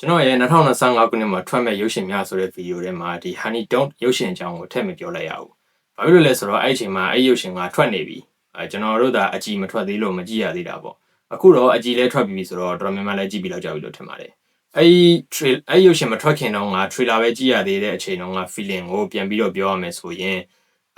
ကျွန်တော်ရဲ့2025ခုနှစ်မှာထွက်မဲ့ရုပ်ရှင်များဆိုတဲ့ဗီဒီယိုထဲမှာဒီ Honey Don't ရုပ်ရှင်အကြောင်းကိုထည့်မပြောလိုက်ရဘူး။ဘာဖြစ်လို့လဲဆိုတော့အဲ့ဒီအချိန်မှာအဲ့ဒီရုပ်ရှင်ကထွက်နေပြီ။အဲကျွန်တော်တို့ဒါအကြည့်မထွက်သေးလို့မကြည့်ရသေးတာပေါ့။အခုတော့အကြည့်လဲထွက်ပြီဆိုတော့တော်တော်များများလည်းကြည့်ပြီးတော့ကြောက်ပြီလို့ထင်ပါတယ်။အဲ့ဒီ trail အဲ့ဒီရုပ်ရှင်မထွက်ခင်တော့ငါ trailer ပဲကြည့်ရသေးတဲ့အချိန်တော့ငါ feeling ကိုပြန်ပြီးတော့ပြောရမယ်ဆိုရင်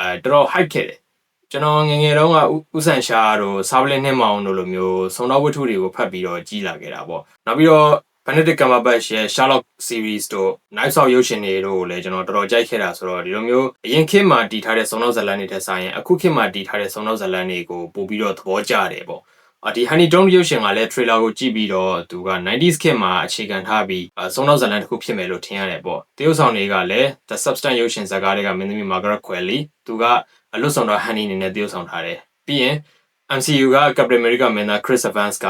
အဲတော်တော် hype ခဲ့တယ်။ကျွန်တော်ငယ်ငယ်တုန်းကဥဆန်ရှာတို့စာပလင်းနှင်းမောင်တို့လိုမျိုးစုံတော်ဝတ္ထုတွေကိုဖတ်ပြီးတော့ကြီးလာခဲ့တာပေါ့။နောက်ပြီးတော့ Benedict Cumberbatch ရဲ့ Sherlock series တို့ Knives Out ရုပ်ရှင်တွေတို့ကိုလည်းကျွန်တော်တော်တော်ကြိုက်ခဲ့တာဆိုတော့ဒီလိုမျိုးအရင်ခေတ်မှာတည်ထားတဲ့စုံနောက်ဇာတ်လမ်းတွေထက်ဆိုင်ရင်အခုခေတ်မှာတည်ထားတဲ့စုံနောက်ဇာတ်လမ်းတွေကိုပို့ပြီးတော့သဘောကျတယ်ပေါ့အဒီ Honey Don't ရုပ်ရှင်ကလည်း trailer ကိုကြည့်ပြီးတော့သူက 90s ခေတ်မှာအခြေခံထားပြီးစုံနောက်ဇာတ်လမ်းတစ်ခုဖြစ်မယ်လို့ထင်ရတယ်ပေါ့တရုတ်ဆောင်တွေကလည်း The Substance ရုပ်ရှင်ဇာတ်ကားတွေကမင်းသမီး Margaret Qualley သူကအလွတ်ဆောင်တော့ Honey အနေနဲ့တရုတ်ဆောင်ထားတယ်ပြီးရင် MCU က Captain America မင်းသား Chris Evans က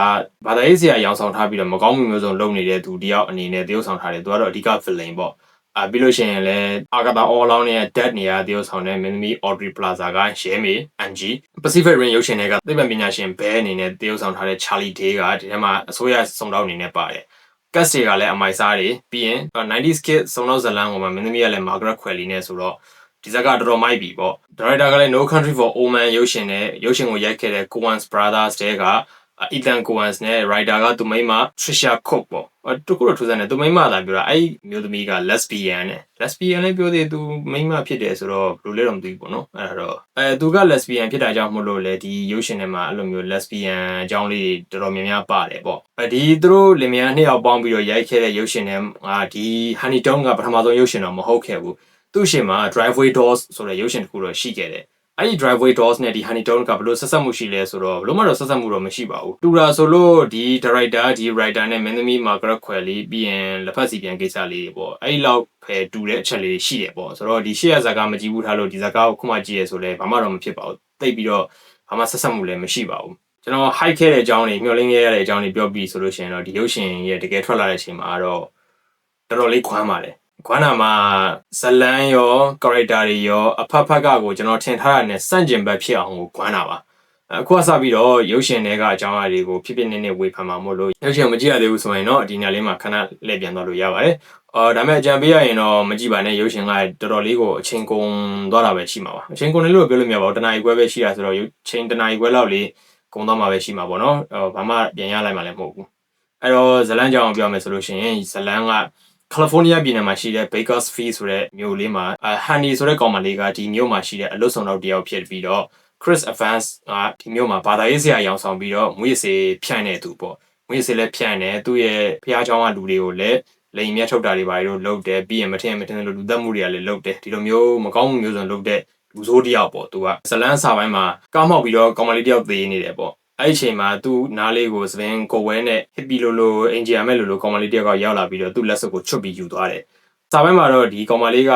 ဘာသာရေးဆရာရောင်ဆောင်ထားပြီးတော့မကောင်းမှုမျိုးစုံလုပ်နေတဲ့သူတယောက်အနေနဲ့တရုပ်ဆောင်ထားတယ်သူကတော့အဓိက villain ပေါ့အာပြီးလို့ရှိရင်လည်းအာဂတာ all out နဲ့ dead နေရတရုပ်ဆောင်တဲ့မင်းသမီး Audrey Plaza က Shame Angie Pacific Rim ရုပ်ရှင်တွေကသိပ္ပံပညာရှင် Bear အနေနဲ့တရုပ်ဆောင်ထားတဲ့ Charlie Day ကဒီထဲမှာအစိုးရစုံတော့အနေနဲ့ပါတယ် cast တွေကလည်းအမိုက်စားတွေပြီးရင် 90s kid စုံတော့ဇလန်ကမှမင်းသမီးကလည်း Margaret Qualley နဲ့ဆိုတော့ ဒီဇက်ကတော်တော်မိုက်ပြီပေါ့ဒါရိုက်တာကလည်း No Country for Old Men ရုပ်ရှင်နဲ့ရုပ်ရှင်ကိုရိုက်ခဲ့တဲ့ Coens Brothers တဲက Ethan Coens နဲ့ writer ကသူမိန်းမ Trisha Cook ပေါ့အဲတခုတော့ထူးဆန်းတယ်သူမိန်းမလာပြောတာအဲ့မျိုးသမီးက lesbian နဲ့ lesbian လည်းပြောသေးသူမိန်းမဖြစ်တယ်ဆိုတော့ဘယ်လိုလဲတော့မသိဘူးပေါ့နော်အဲ့ဒါတော့အဲသူက lesbian ဖြစ်တာကြောင့်မလို့လေဒီရုပ်ရှင်ထဲမှာအဲ့လိုမျိုး lesbian အကြောင်းလေးတွေတော်တော်များများပါတယ်ပေါ့အဲဒီသူတို့လင်မယားနှစ်ယောက်ပေါင်းပြီးတော့ရိုက်ခဲ့တဲ့ရုပ်ရှင်ထဲမှာဒီ Honey Dong ကပထမဆုံးရုပ်ရှင်တော့မဟုတ်ခဲ့ဘူး သူ့ရှင်မှာ driveway doors ဆိုတဲ့ရုပ်ရှင်တစ်ခုတော့ရှိခဲ့တယ်အဲ့ဒီ driveway doors နဲ့ဒီ honey tone ကဘယ်လိုဆက်ဆက်မှုရှိလဲဆိုတော့ဘယ်လိုမှတော့ဆက်ဆက်မှုတော့မရှိပါဘူးတူတာဆိုလို့ဒီ director ဒီ writer နဲ့မင်းသမီး Margaret Qualley ပြီးရင်လက်ဖက်စီပြန်ကိစ္စလေးတွေပေါ့အဲ့ဒီလောက်ပဲတူတဲ့အချက်လေးရှိတယ်ပေါ့ဆိုတော့ဒီရှေ့ရဇာကမကြည့်ဘူးထားလို့ဒီဇာကကိုခုမှကြည့်ရဆိုလဲဘာမှတော့မဖြစ်ပါဘူးတိတ်ပြီးတော့ဘာမှဆက်ဆက်မှုလည်းမရှိပါဘူးကျွန်တော် high ခဲ့တဲ့အကြောင်းတွေမျှော်လင့်ခဲ့ရတဲ့အကြောင်းတွေပြောပြီးဆိုလို့ရှိရင်တော့ဒီရုပ်ရှင်ရဲ့တကယ်ထွက်လာတဲ့အချိန်မှာတော့တော်တော်လေးခွမ်းပါတယ် ခွမ်းနာမှာဇလန်းရော character တွေရောအဖက်ဖက်ကကိုကျွန်တော်ထင်ထားတာနဲ့စန့်ကျင်ဘက်ဖြစ်အောင်ကိုခွမ်းနာပါအခုကစပြီးတော့ရုပ်ရှင်တွေကအကြောင်းအရာတွေကိုဖြစ်ဖြစ်နေနေဝေဖန်မှာမို့လို့ရုပ်ရှင်မကြည့်ရသေးဘူးဆိုရင်တော့ဒီညလေးမှာခဏလှည့်ပြန်သွားလို့ရပါတယ်အော်ဒါပေမဲ့အကြံပေးရရင်တော့မကြည့်ပါနဲ့ရုပ်ရှင်ကတော်တော်လေးကိုအချိန်ကုန်သွားတာပဲရှိမှာပါအချိန်ကုန်တယ်လို့ပြောလို့မရပါဘူးတနားရီခွဲပဲရှိတာဆိုတော့ချိန်တနားရီခွဲလောက်လေးကုန်သွားမှာပဲရှိမှာပေါ့နော်ဘာမှပြန်ရလိုက်မှလည်းမဟုတ်ဘူးအဲ့တော့ဇလန်းကြောင်ပြောမယ်ဆိုလို့ရှိရင်ဇလန်းက ကယ်လီဖိုးနီးယားပြည်နယ်မှာရှိတဲ့ Bakersfield ဆိုတဲ့မြို့လေးမှာ Honey ဆိုတဲ့ကောင်မလေးကဒီမြို့မှာရှိတဲ့အလွတ်ဆောင်တော့တယောက်ဖြစ်ပြီးတော့ Chris Evans ကဒီမြို့မှာဘာသာရေးဆရာရောင်ဆောင်ပြီးတော့မွေးစေဖြန့်နေသူပေါ့မွေးစေလည်းဖြန့်နေသူ့ရဲ့ဖះเจ้าကလူတွေကိုလည်းလိန်မြတ်ထုတ်တာတွေပါလို့လုပ်တယ်ပြီးရင်မထင်မထင်လို့လူသက်မှုတွေကလည်းလုပ်တယ်ဒီလိုမျိုးမကောင်းမှုမျိုးစုံလုပ်တဲ့လူဆိုးတယောက်ပေါ့သူကဇလန်းစာပိုင်းမှာကောက်မှောက်ပြီးတော့ကောင်မလေးတယောက်သေးနေတယ်ပေါ့ အဲ့ဒီအချိန်မှာသူ့နားလေးကိုစပင်ကိုဝဲနဲ့ဟစ်ပီလိုလိုအင်ဂျီယာမဲ့လိုလိုကောင်မလေးတယောက်ကရောက်လာပြီးတော့သူ့လက်စွပ်ကိုချွတ်ပြီးယူသွားတယ်။စာပိုင်းမှာတော့ဒီကောင်မလေးက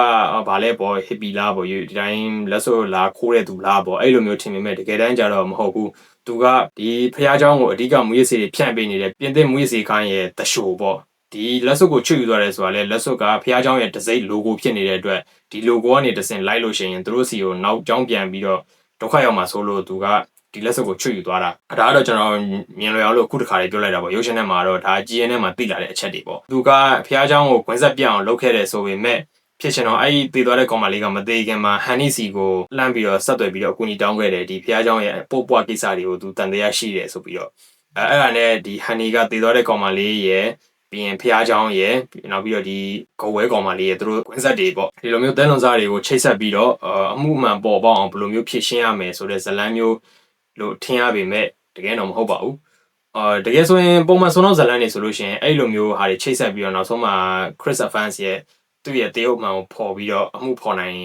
ဘာလဲပေါ့ဟစ်ပီလားပေါ့ဒီတိုင်းလက်စွပ်လာခိုးတဲ့သူလားပေါ့အဲ့လိုမျိုးထင်ပေမဲ့တကယ်တမ်းကျတော့မဟုတ်ဘူး။သူကဒီဖះเจ้าကိုအဓိကမူရစီတွေဖြန့်ပေးနေတဲ့ပြင်သစ်မူရစီခိုင်းရဲ့တရှိုးပေါ့ဒီလက်စွပ်ကိုချွတ်ယူသွားတယ်ဆိုတာလေလက်စွပ်ကဖះเจ้าရဲ့တစိမ့် logo ဖြစ်နေတဲ့အတွက်ဒီ logo ကနေတစင်လိုက်လို့ရှိရင်သူတို့စီကိုနောက်ကြောင်းပြန်ပြီးတော့ဒုက္ခရောက်မှာဆိုလို့သူက ဒီလက်စုပ်ကိုချွတ်ယူသွားတာဒါကတော့ကျွန်တော်မြင်လွယ်အောင်လို့အခုတခါလေးပြောလိုက်တာပေါ့ရုပ်ရှင်ထဲမှာတော့ဒါ GN ထဲမှာသိလာတဲ့အချက်တွေပေါ့သူကဖះเจ้าကိုခွင့်ဆက်ပြအောင်လုပ်ခဲ့တယ်ဆိုပေမဲ့ဖြစ်ချင်တော့အဲ့ဒီတည်သွားတဲ့ကောင်မလေးကမသေးခင်မှာဟန်နီစီကိုလှမ်းပြီးတော့ဆက်သွယ်ပြီးတော့အကူအညီတောင်းခဲ့တယ်ဒီဖះเจ้าရဲ့ပို့ပွားကိစ္စတွေကိုသူတန်တရားရှိတယ်ဆိုပြီးတော့အဲအဲ့ဒါနဲ့ဒီဟန်နီကတည်သွားတဲ့ကောင်မလေးရဲ့ပြီးရင်ဖះเจ้าရဲ့နောက်ပြီးတော့ဒီဂုံဝဲကောင်မလေးရဲ့သူတို့ကွင်းဆက်တွေပေါ့ဒီလိုမျိုးတဲလွန်စားတွေကိုချိတ်ဆက်ပြီးတော့အမှုမှန်ပေါ်ပေါက်အောင်ဘယ်လိုမျိုးဖြည့်ရှင်းရမယ်ဆိုတဲ့ဇလန်းမျိုး လို့ထင်ရပေမဲ့တကယ်တော့မဟုတ်ပါဘူးအာတကယ်ဆိုရင်ပုံမှန်ဆုံးတော့ဇလန်နေဆိုလို့ရှိရင်အဲ့လိုမျိုးဟာတွေချိတ်ဆက်ပြီးတော့နောက်ဆုံးမှာ Chris Evans ရဲ့သူ့ရဲ့တေးဥမှန်ကိုပေါ်ပြီးတော့အမှုဖော်နိုင်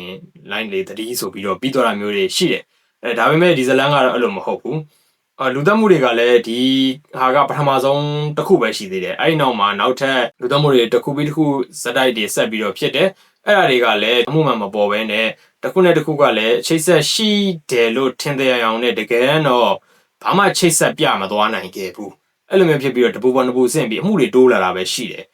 line လေးတတိဆိုပြီးတော့ပြီးတော့တာမျိုးတွေရှိတယ်အဲဒါပေမဲ့ဒီဇလန်ကတော့အဲ့လိုမဟုတ်ဘူးအာလူသက်မှုတွေကလည်းဒီဟာကပထမဆုံးတစ်ခုပဲရှိသေးတယ်အဲ့ဒီနောက်မှာနောက်ထပ်လူသက်မှုတွေတစ်ခုပြီးတစ်ခုဇက်တိုက်တွေဆက်ပြီးတော့ဖြစ်တယ်အဲ့ဒါတွေကလည်းအမှုမှန်မပေါ်ဘဲနဲ့ တစ်ခုနဲ့တစ်ခုကလည်းချိတ်ဆက်ရှိတယ်လို့ထင်တဲ့အယောင်နဲ့တကယ်တော့ဘာမှချိတ်ဆက်ပြမသွားနိုင်ခဲ့ဘူးအဲ့လိုမျိုးဖြစ်ပြီးတော့တပူပေါ်တပူဆင့်ပြီးအမှုတွေတိုးလာတာပဲရှိတယ်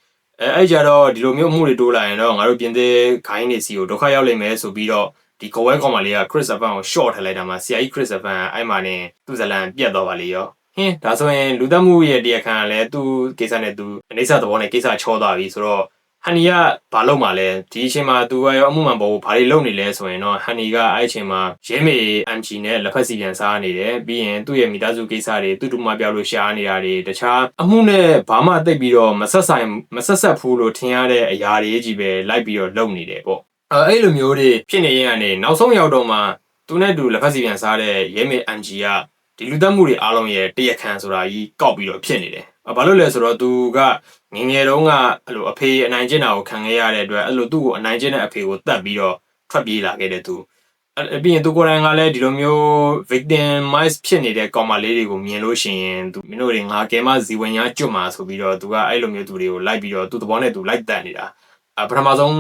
အဲအဲ့ကြတော့ဒီလိုမျိုးအမှုတွေတိုးလာရင်တော့ငါတို့ပြင်သစ်ခိုင်းနေစီကိုဒုက္ခရောက်လိမ့်မယ်ဆိုပြီးတော့ဒီကိုဝဲကောင်မလေးက Chris Evans ကို short ထည့်လိုက်တာမှာ CI Chris Evans အဲ့မှာနေသူ့ဇလန်ပြတ်သွားပါလေရောဟင်းဒါဆိုရင်လူသက်မှုရဲ့တရားခံကလည်းသူ့ကိစ္စနဲ့သူအနေဆသဘောနဲ့ကိစ္စချောသွားပြီဆိုတော့ ဟန်နီကဘာလုပ်မှလဲဒီအချိန်မှာသူကရောအမှုမှန်ပေါ်ဘာတွေလုပ်နေလဲဆိုရင်တော့ဟန်နီကအဲ့အချိန်မှာရဲမေ MG နဲ့လက်ဖက်စီပြန်စားနေတယ်ပြီးရင်သူ့ရဲ့မိသားစုကိစ္စတွေသူ့တူမပြောက်လို့ရှားနေတာတွေတခြားအမှုနဲ့ဘာမှတိတ်ပြီးတော့မဆက်ဆိုင်မဆက်ဆက်ဘူးလို့ထင်ရတဲ့အရာတွေကြီးပဲလိုက်ပြီးတော့လုပ်နေတယ်ပေါ့အဲအဲ့လိုမျိုးတွေဖြစ်နေရင်ကနေနောက်ဆုံးရောက်တော့မှသူနဲ့တူလက်ဖက်စီပြန်စားတဲ့ရဲမေ MG ကဒီလူသက်မှုတွေအားလုံးရဲ့တရခံဆိုတာကြီးကောက်ပြီးတော့ဖြစ်နေတယ်။ ဘာလို့လဲဆိုတော့သူကငငယ်တုန်းကအဲ့လိုအဖေအနိုင်ကျင့်တာကိုခံခဲ့ရတဲ့အတွက်အဲ့လိုသူ့ကိုအနိုင်ကျင့်တဲ့အဖေကိုတတ်ပြီးတော့ထွက်ပြေးလာခဲ့တဲ့သူအဲ့ပြီးရင်သူကိုယ်တိုင်ကလည်းဒီလိုမျိုး victimize ဖြစ်နေတဲ့ကောင်မလေးတွေကိုမြင်လို့ရှိရင်သူမင်းတို့တွေငါကဲမဇီဝင်ညာကျွတ်မှာဆိုပြီးတော့သူကအဲ့လိုမျိုးသူတွေကိုလိုက်ပြီးတော့သူ့သဘောနဲ့သူလိုက်တတ်နေတာအပထမဆုံး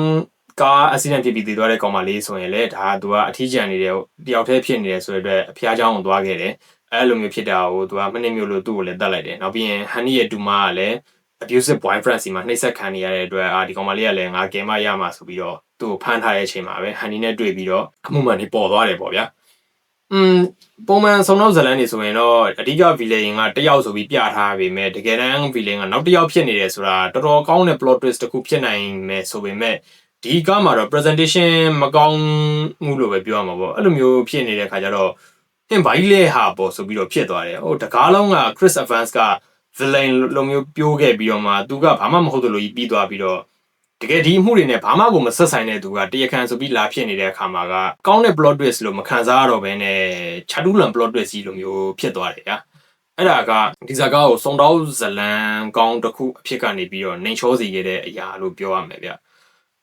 ကား accident ဖြစ်ပြီးတည်သွားတဲ့ကောင်မလေးဆိုရင်လည်းဒါကသူကအထီးကျန်နေတဲ့တယောက်တည်းဖြစ်နေတယ်ဆိုတဲ့အတွက်အဖျားเจ้าကိုသွားခဲ့တယ် အဲ့လိုမျိုးဖြစ်တာကိုသူကမနစ်မျိုးလို့သူ့ကိုလည်းတတ်လိုက်တယ်နောက်ပြီးရင်ဟန်နီရဲ့တူမကလည်း abusive boyfriend စီမှာနှိပ်စက်ခံနေရတဲ့အတွက်အာဒီကောင်မလေးကလည်းငါကင်မရမှာဆိုပြီးတော့သူ့ကိုဖမ်းထားတဲ့အချိန်မှာပဲဟန်နီနဲ့တွေ့ပြီးတော့အမှုမှန်တွေပေါ်သွားတယ်ပေါ့ဗျာอืมပုံမှန်ဆုံးတော့ဇလန်နေဆိုရင်တော့အဓိက villain ကတယောက်ဆိုပြီးပြထားပေမဲ့တကယ်တမ်း villain ကနောက်တစ်ယောက်ဖြစ်နေတယ်ဆိုတာတော်တော်ကောင်းတဲ့ plot twist တစ်ခုဖြစ်နိုင်မယ်ဆိုပေမဲ့ဒီကမှာတော့ presentation မကောင်းဘူးလို့ပဲပြောရမှာပေါ့အဲ့လိုမျိုးဖြစ်နေတဲ့ခါကျတော့ ဟင်ဘာကြီးလဲဟာပေါ့ဆိုပြီးတော့ဖြစ်သွားတယ်ဟိုတကားလုံးက Chris Evans က villain လိုမျိုးပြိုးခဲ့ပြီးတော့မှသူကဘာမှမဟုတ်တယ်လို့ကြီးပြီးသွားပြီးတော့တကယ်ဒီအမှုတွေနဲ့ဘာမှကိုမဆက်ဆိုင်တဲ့သူကတရားခံဆိုပြီးလာဖြစ်နေတဲ့အခါမှာကကောင်းတဲ့ plot twist လို့မခံစားရတော့ဘဲနဲ့ချာတူလန် plot twist ကြီးလိုမျိုးဖြစ်သွားတယ်ဗျာအဲ့ဒါကဒီဇာကားကိုစုံတော့ဇလန်ကောင်းတစ်ခုအဖြစ်ကနေပြီးတော့နှိမ်ချောစေခဲ့တဲ့အရာလို့ပြောရမယ်ဗျ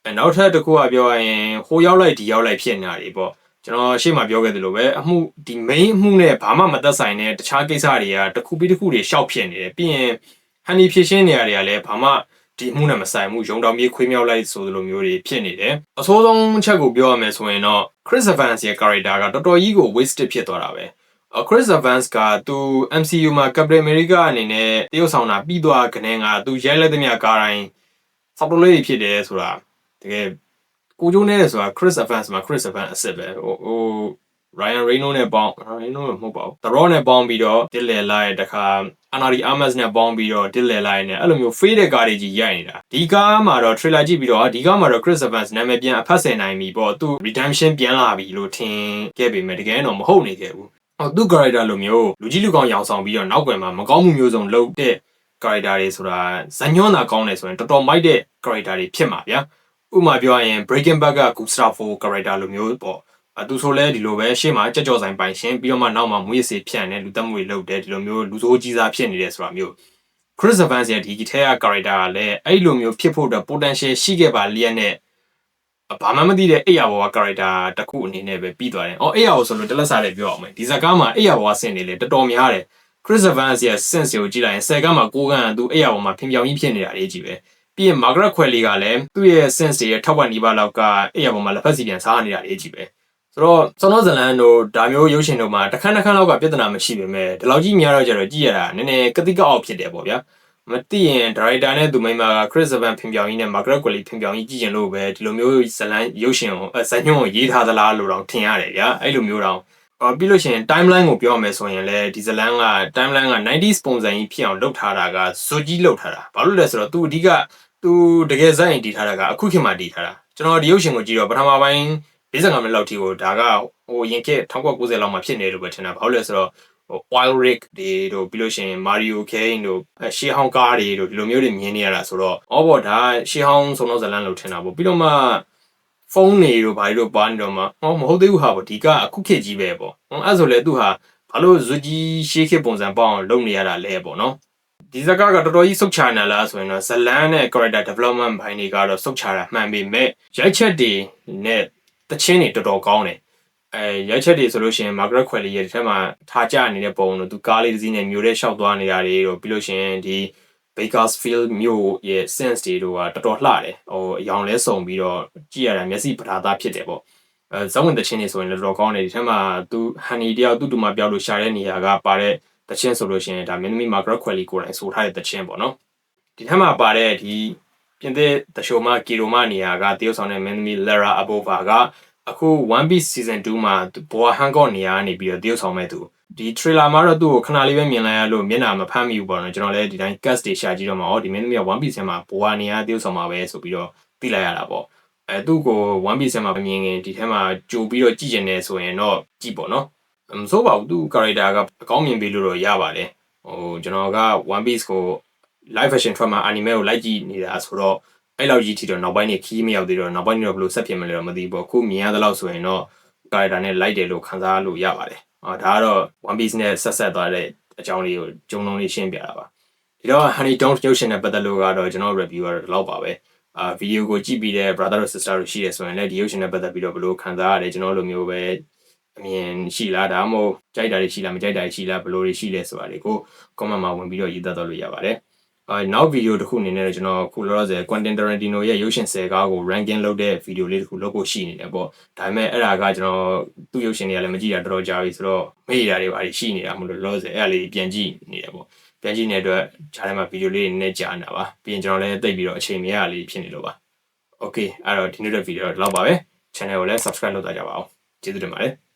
အဲနောက်ထပ်တစ်ခုကပြောရရင်ဟိုရောက်လိုက်ဒီရောက်လိုက်ဖြစ်နေတာတွေပေါ့ ကျွန်တော်ရှေ့မှာပြောခဲ့သလိုပဲအမှုဒီ main အမှုနဲ့ဘာမှမသက်ဆိုင်တဲ့တခြားကိစ္စတွေကတစ်ခုပြီးတစ်ခုတွေရှောက်ဖြစ်နေတယ်ပြီးရင်ဟန်ဒီဖြစ်ရှင်းနေရတွေကလည်းဘာမှဒီအမှုနဲ့မဆိုင်မှုရုံတောင်ပြေးခွေးမြောက်လိုက်ဆိုလိုမျိုးတွေဖြစ်နေတယ်အဆိုးဆုံးချက်ကိုပြောရမယ်ဆိုရင်တော့ Chris Evans ရဲ့ character ကတော်တော်ကြီးကို wasted ဖြစ်သွားတာပဲ Chris Evans ကသူ MCU မှာ Captain America အနေနဲ့တရုတ်ဆောင်တာပြီးသွားကနေကသူရဲလက်သမျှကားတိုင်းစောက်တော်လေးဖြစ်တယ်ဆိုတာတကယ် ကိုကျိုးနေတယ်ဆိုတာ Chris Evans မှာ Chris Evans အစ်စ်ပဲဟိုဟို Ryan Reynolds နဲ့ပေါင်း Ryan Reynolds မဟုတ်ပါဘူး The Rock နဲ့ပေါင်းပြီးတော့ Dil Le လိုက်တခါ Anari Armas နဲ့ပေါင်းပြီးတော့ Dil Le လိုက်နဲ့အဲ့လိုမျိုး fade တဲ့ကားတွေကြီးရိုက်နေတာဒီကားမှာတော့ trailer ကြည့်ပြီးတော့ဒီကားမှာတော့ Chris Evans နာမည်ပြန်အဖတ်ဆယ်နိုင်ပြီပေါ့သူ redemption ပြန်လာပြီလို့ထင်ခဲ့ပေမဲ့တကယ်တော့မဟုတ်နေခဲ့ဘူးဟောသူ character လိုမျိုးလူကြီးလူကောင်ရောင်ဆောင်ပြီးတော့နောက်ကွယ်မှာမကောင်းမှုမျိုးစုံလုပ်တဲ့ character တွေဆိုတာဇညွန်းတာကောင်းတယ်ဆိုရင်တော်တော်မိုက်တဲ့ character တွေဖြစ်မှာဗျာ ဥပမာပြောရရင် Breaking Bad က Gustavo character လိုမျိုးပေါ့အသူဆိုလဲဒီလိုပဲရှေ့မှာကြက်ကြော်ဆိုင်ပိုင်ရှင်ပြီးတော့မှနောက်မှာမွေးစေဖြန့်တယ်လူသက်မွေလုပ်တယ်ဒီလိုမျိုးလူဆိုးကြီးစားဖြစ်နေတယ်ဆိုတာမျိုး Chris Evans ရဲ့ဒီထဲက character ကလည်းအဲ့လိုမျိုးဖြစ်ဖို့အတွက် potential ရှိခဲ့ပါလျက်နဲ့ဘာမှမသိတဲ့အိယာဘောက character တစ်ခုအနေနဲ့ပဲပြီးသွားတယ်။အော်အိယာဘောဆိုလို့တလက်စားလေးပြောအောင်မယ်။ဒီဇာကားမှာအိယာဘောကဆင်နေလေတော်တော်များတယ်။ Chris Evans ရဲ့ sense ကိုကြည့်လိုက်ရင်ဆယ်ကမှာကိုကန်းသူအိယာဘောမှာဖင်ပြောင်ကြီးဖြစ်နေတာလေးကြီးပဲ။ ပြီးရင် Margaret Qualley ကလည်းသူ့ရဲ့ sense တွေရဲ့ထောက်ပံ့နေပါလောက်ကအိယာဘောမှာလက်ဖက်စီပြန်စားနေတာလေးကြီးပဲ။ဆိုတော့စောနောဇလန်တို့ဒါမျိုးရုပ်ရှင်တို့မှာတစ်ခန်းတစ်ခန်းလောက်ကပြဿနာမရှိပေမဲ့ဒီလောက်ကြီးများတော့ကြတော့ကြည့်ရတာနည်းနည်းကတိကအောက်ဖြစ်တယ်ပေါ့ဗျာ။မသိရင်ဒါရိုက်တာနဲ့သူမိမက Chris Evans ဖင်ပြောင်ကြီးနဲ့ Margaret Qualley ဖင်ပြောင်ကြီးကြည့်ရင်လို့ပဲဒီလိုမျိုးဇလန်ရုပ်ရှင်ကိုဇညွန့်ကိုရေးထားသလားလို့တော့ထင်ရတယ်ဗျာအဲ့လိုမျိုးတော့အော်ပြီးလို့ရှိရင် timeline ကိုပြောရမယ်ဆိုရင်လည်းဒီဇလန်က timeline က 90s ပုံစံကြီးဖြစ်အောင်လုပ်ထားတာကဇွတ်ကြီးလုပ်ထားတာဘာလို့လဲဆိုတော့သူအဓိက သူတကယ်ဇက်ရင်တည်ထားတာကအခုခေတ်မှာတည်ထားတာကျွန်တော်ဒီရုပ်ရှင်ကိုကြည့်တော့ပထမပိုင်း45မိနစ်လောက်ထိကိုဒါကဟိုရင်ခေတ်1990လောက်မှာဖြစ်နေလို့ပဲထင်တာဘာလို့လဲဆိုတော့ Wild Rick တွေတို့ပြီးလို့ရှိရင် Mario Kane တို့ရှေးဟောင်းကားတွေတို့ဒီလိုမျိုးတွေမြင်နေရတာဆိုတော့အော်ဘောဒါရှေးဟောင်းဆုံးတော့ဇလန်လို့ထင်တာပေါ့ပြီးတော့မှဖုန်းတွေတို့ဘာလို့ပါနေတော့မှဟောမဟုတ်သေးဘူးဟာပေါ့ဒီကအခုခေတ်ကြီးပဲပေါ့ဟောအဲ့ဆိုလေသူဟာဘာလို့ဇွကြီးရှေးခေတ်ပုံစံပေါအောင်လုပ်နေရတာလဲပေါ့နော် ဒီဇကာကတော်တော်ကြီးစုတ်ချနေလားဆိုရင်တော့ဇလန်နဲ့ character development ဘိုင်းတွေကတော့စုတ်ချတာမှန်ပေမဲ့ရိုက်ချက်တွေနဲ့တချင်းတွေတော်တော်ကောင်းတယ်အဲရိုက်ချက်တွေဆိုလို့ရှိရင် Margaret Qualley ရဲ့ဒီထက်မှာထားကြနေတဲ့ပုံတို့သူကားလေးတစ်စီးနဲ့မျိုးတဲ့ရှောက်သွားနေတာတွေတို့ပြီးလို့ရှိရင်ဒီ Bakersfield မြို့ရဲ့ sense တွေတို့ကတော်တော်လှတယ်ဟိုအယောင်လဲစုံပြီးတော့ကြည့်ရတာမျက်စိပဓာသားဖြစ်တယ်ပေါ့အဲဇောင်းဝင်တချင်းတွေဆိုရင်လည်းတော်တော်ကောင်းတယ်ဒီထက်မှာသူ Honey တယောက်သူ့တူမပြောက်လို့ရှာတဲ့နေရာကပါတဲ့ တချင်းဆိုလို့ရှိရင်ဒါမင်းသမီး Margaret Qualley ကိုယ်တိုင်ဆိုထားတဲ့တချင်းပေါ့နော်ဒီထက်မှာပါတဲ့ဒီပြင်သစ်တရှိုမကီရိုမနေရာကတရုတ်ဆောင်တဲ့မင်းသမီး Lara Abova ကအခု One Piece Season 2မှာဘောဟန်ကော့နေရာကနေပြီးတော့တရုတ်ဆောင်မဲ့သူဒီ trailer မှာတော့သူ့ကိုခဏလေးပဲမြင်လိုက်ရလို့မျက်နှာမဖမ်းမိဘူးပေါ့နော်ကျွန်တော်လည်းဒီတိုင်း cast တွေရှာကြည့်တော့မှဩဒီမင်းသမီးက One Piece ထဲမှာဘွာနေရတယောက်ဆောင်မှာပဲဆိုပြီးတော့သိလိုက်ရတာပေါ့အဲသူ့ကို One Piece ထဲမှာမမြင်ခင်ဒီထဲမှာကြိုပြီးတော့ကြည့်ကျင်နေဆိုရင်တော့ကြည့်ပေါ့နော် မစိုးပါဘူးသူ့ character ကအကောင်းမြင်ပြီးလို့တော့ရပါတယ်ဟိုကျွန်တော်က One Piece ကို live version ထွက်မှာ anime ကိုလိုက်ကြည့်နေတာဆိုတော့အဲ့လောက်ကြီးထီတော့နောက်ပိုင်းနေခီးမရောက်သေးတော့နောက်ပိုင်းနေတော့ဘယ်လိုဆက်ဖြစ်မလဲတော့မသိဘူးပေါ့ခုမြင်ရသလောက်ဆိုရင်တော့ character နဲ့ like တယ်လို့ခံစားလို့ရပါတယ်အာဒါကတော့ One Piece နဲ့ဆက်ဆက်သွားတဲ့အကြောင်းလေးကိုဂျုံလုံးလေးရှင်းပြတာပါဒီတော့ Honey Don't ရုပ်ရှင်နဲ့ပတ်သက်လို့ကတော့ကျွန်တော် review ကတော့ဒီလောက်ပါပဲအာဗီဒီယိုကိုကြည့်ပြီးတဲ့ brother တို့ sister တို့ရှိတယ်ဆိုရင်လည်းဒီရုပ်ရှင်နဲ့ပတ်သက်ပြီးတော့ဘယ်လိုခံစားရလဲကျွန်တော်လိုမျိုးပဲ အမြင်ရှိလားဒါမှမဟုတ်ကြိုက်တာတွေရှိလားမကြိုက်တာတွေရှိလားဘယ်လိုတွေရှိလဲဆိုတာတွေကို comment မှာဝင်ပြီးတော့ရေးသားတော့လို့ရပါတယ်အဲနောက်ဗီဒီယိုတစ်ခုအနေနဲ့ကျွန်တော်ခုလောလောဆယ် Quentin Tarantino ရဲ့ရုပ်ရှင်ဆယ်ကားကို ranking လုပ်တဲ့ဗီဒီယိုလေးတစ်ခုလုပ်ဖို့ရှိနေတယ်ပေါ့ဒါပေမဲ့အဲ့ဒါကကျွန်တော်သူ့ရုပ်ရှင်တွေကလည်းမကြည့်တာတော်တော်ကြာပြီဆိုတော့မေ့ရတာတွေပါရှိနေတာမလို့လောလောဆယ်အဲ့ဒါလေးပြန်ကြည့်နေတယ်ပေါ့ပြန်ကြည့်နေတဲ့အတွက်ဂျားထဲမှာဗီဒီယိုလေးနည်းနည်းကြာနေတာပါပြီးရင်ကျွန်တော်လည်းသိပြီးတော့အချိန်မရလေးဖြစ်နေလို့ပါ Okay အဲ့တော့ဒီနေ့တဲ့ဗီဒီယိုတော့ဒီလောက်ပါပဲ channel ကိုလည်း subscribe လုပ်ထားကြပါအောင်ကျေးဇူးတင်ပါတယ်